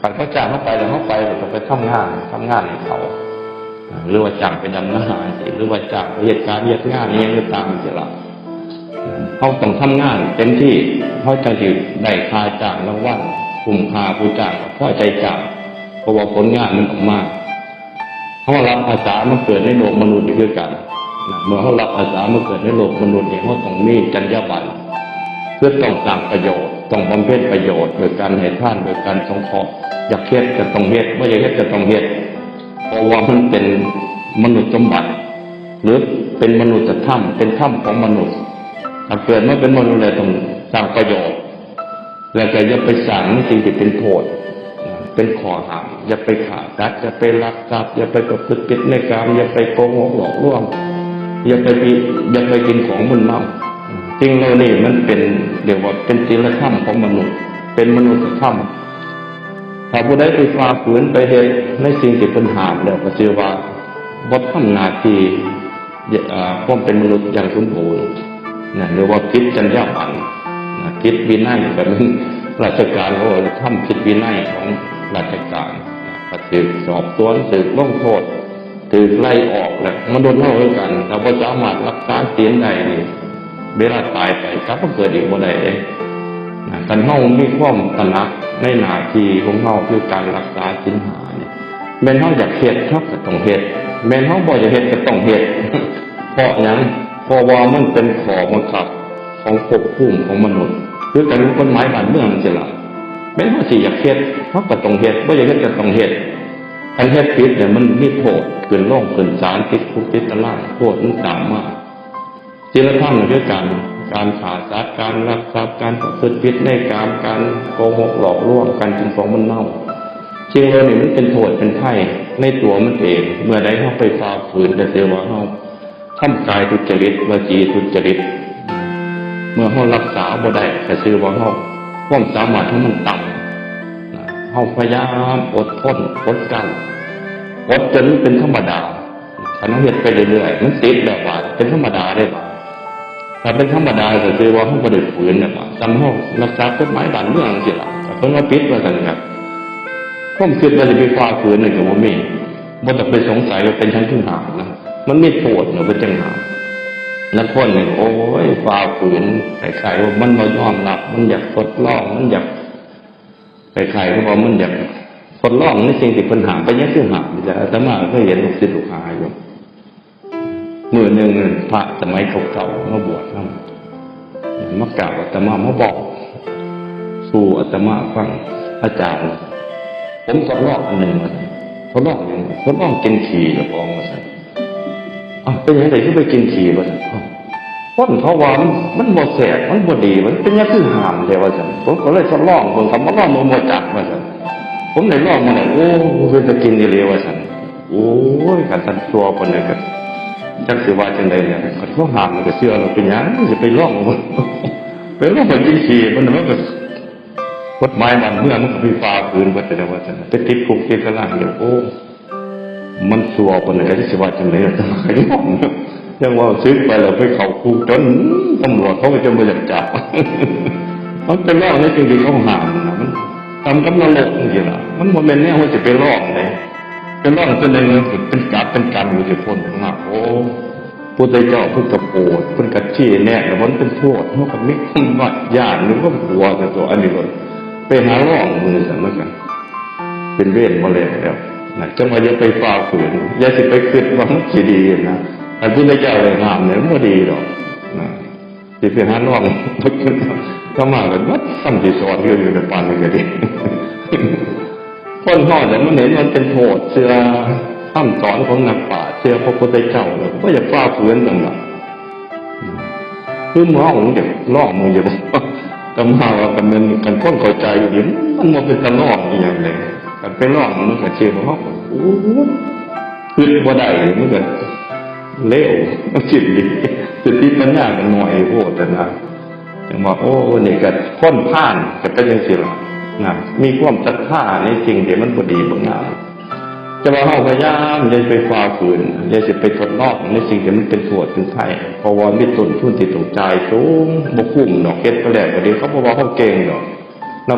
การเขาจ้างเขาไปแล้วเขาไปแล้วก็ไปทำงานทำงานให้เขาหรือว่าจ้างไปดำน้ำสิหรือว่าจ้างเหตุการณ์เหตุงานนี้ก็ตามสิละเขาต้องทำงาน เต็มที่เขาจะอยู่ได้ค่าจ้างรางวัลคุ้มค่าผู้จ้างพราะใจจ้างเพราะว่าผลงานมันออกมาเขารับภาษามันเกิดในโลกมนุษย์นี่คือกันเมื่อเขารับภาษามันเกิดในโลกมนุษย์เนี่ยเขาต้องมีจรรยาบรรณเพื่อต้องสร้างประโยชน์ ต้องบำเพ็ญประโยชน์โดยการให้ท่านโดยการสงเคราะห์ อยากเฮ็ดจะต้องเฮ็ดไม่อยากเฮ็ดจะต้องเฮ็ดเพราะว่ามันเป็นมนุษย์สมบัติ หรือเป็นมนุษย์ธรรมเป็นธรรมของมนุษย์ถ้าเกิดไมาเป็นมนุษย์เลยต้องสร้างประโยชน์ แล้วก็อย่าไปสั่งสิ่งที่เป็นโทษเป็นขอหามอย่าไปขาดดัดอย่าไปลักทรัพย์อย่าไปประพฤติผิดในกรรมอย่าไปโกงหลอกลวงอย่าไปอย่าไปกินของมึนเมาจริงแล้วนี่มันเป็นเรียกว่าเป็นศีลธรรมของมนุษย์ เป็นมนุษยธรรม ถ้าผู้ใดไปฝ่าฝืนไปเหตุในสิ่งที่เป็นหามแล้วก็เชื่อว่าบททำหนาทีความเป็นมนุษย์อย่างสมบูรณ์นะหรือว่าพิษจัญญาบันนะผิดวินัยกับราชการเขาทำผิดวินัยของราชการก็ถือสอบสวนถือลงโทษถือไล่ออกแหละมันโดนเท่ากันเราก็สามารถรักษาเสียนใดนี่เวลาตายไปกลับมาเกิดอีกบ่ได้เอง นะกันเฮามีความตระหนักในหน้าที่ของเฮาคือการรักษาสินหาเนี่ยแม่นเฮาอยากเฮ็ดเฮาก็ต้องเฮ็ดแม่นเฮาบ่อยากเฮ็ดก็ต้องเฮ็ดเพราะหยังเพราะว่ามันเป็นขอบังคับของภพภูมิของมนุษย์ คือการรู้กฎหมายบ้านเมืองสิล่ะแม้ว่าสิอยากเฮ็ดเขาก็ต้องเฮ็ดบ่อยากเฮ็ดก็ต้องเฮ็ดคันเฮ็ดผิดเนี่ยมันมีโทษเกินร่องเกินศาลติดคุกติดตารางโทษมันตามมาศีลธรรมคือการ การขาดสัตว์การรักทรัพย์การประพฤติผิดในกามการโกหกหลอกลวงการกินของมันเน่าจริงแล้วนี่ยมันเป็นโทษเป็นไพ่ในตัวมันเองเมื่อใดเข้าไปฝ่าฝืนแต่เสียว่าเขาทำกายทุจริตวจีทุจริต เมื่อเขารักษาบ่ได้แต่ซื้อว่าเขาความสามารถของมันต่ำเขาพยายามอดทนอดกันอดจนเป็นธรรมดาถ้าน้องเฮ็ดไปเรื่อยๆมันติดแบบว่าเป็นธรรมดาได้บ่ ถ้าเป็นธรรมดาก็คือว่าเขาบ่ได้ฝืนแบบว่าจำเขารักษากฎหมายบ้านเมืองสิล่ะแต่เพิ่นว่าปิดว่าซั่นครับผมคิดว่าจะไปฟ้าฝืนหนี่งก็บ่มีบ่ต้องไปสงสัยว่าเป็นชั้นที่หามนะมันมีโทษเนาะเป็นจังหามแล้วคนหนึ่งโอ้ยฝ่าฝืนใครๆว่ามันมายอมรับ มันอยากทดลองมันอยากใครๆก็บอกมันอยากทดลองในสิ่งที่ปัญหาไปยังคือหามจะอาตมาก็เห็นลูกศิษย์ลูกหาอยู่ มือหนึ่งพระสมัยเก่าๆมาบวชนะมากล่าวอาตมามาบอก สู่อาตมาฟังอาจารย์ ผมทดลองอันหนึ่งทดลองอย่งทดลองกินขี่หรือพองมาสั่นอะเป็นยังไงที่ไปกินขี่บ่เนี่ยพ้นเขาว่ามันมันบ่แสบมันบ่ดี มันเป็นยังคือหามเดียวว่าซั่นผมก็เลยทดลองเบิ่งคำว่าลองมันบ่จักว่าซั่นผมได้ลองมาเนี่ยโอ้เป็นจะกินอีหลีว่าซั่นโอ้ยกันทันตัวปานนั้นก็ จักสิว่าจังไดเนี่ยก็เขาห้ามมันก็เชื่อเราเป็นยังสิไปลองมันไปลองมันกินขี่มันมันก็กฎหมายบ้านเมื่อมันก็ไปฝ่าฝืนบ่ได้ว่าซั่นไปติดคุกติดตารางเดี๋ยวโอ้มันสัวคนไหนที่สิว่าจังเลยจะมาขยอมยังว่าซื้อไปแล้วไปเขาคุกจนตำรวจเขาก็จะมาจับจับมันเป็นร่องในจริงๆเขาห้ามนะมันทำกับนรกจริงๆล่ะมันโมเมนต์เนี่ยว่าจะเป็นร่องเลย เป็นร่องเป็นอะไรมันเป็นการเป็นการอยู่ที่พ้นมากโอ้พุทธเจ้าพุทธโปดพุทธกัจชี้แน่แต่มันเป็นโทษเท่ากับมิตรวัดญาติหรือว่าหัวแต่ตัวอันนี้ก็ไปหาร่องมือสั่นแล้วกันเป็นเวรมาเลยแล้วนะจังว่าอย่าไปฝ่าฝืนอย่าสิไปคิดว่ามันสิดีนะอันพุทธเจ้าเลยห้ามเนี่ยมันดีหรอกนะสิไปหาน้องก็มากันวัดซ้ำที่สอนเรื่องอยู่ในปานนี้ก็ดี คนห่อเนี่มันเห็นมันเป็นโทษเชื่อข้ามสอนของนักป่าเชื่อพระพุทธเจ้าเลยก็อย่าฝ่าฝืนต่างๆคือหมอของเด็กล่องมืออย่าบอกตำหาว่ากันเป็นกันพ้นเข้าใจอยู่ดีมันมันเป็นตะล่องอย่างไรกันเป็นล่องมันก็เชื่อว่าโอ้โหคือบ่ได้มันก็เลี้ยวมันจิตดีสติปัญญากันหน่อยโอ้แต่นะอย่างว่าโอ้เนี่ยก็พ้นผ่านก็เป็นยังสิล่ะ นะมีความศรัทธาในสิ่งที่มันบ่ดีบางางจะว่าเฮาพยายามอย่าไปฝ่าฝืนอย่าสิไปทดลองในสิ่งที่มันเป็นโทษเป็นไผ่พราะว่ามีต้นทุนที่ต้องจ่ายสูงบกคุ้มดอกเก็ดก็แล้วก็ดีเขาบ่ว่าเขาเก่งดอกนะ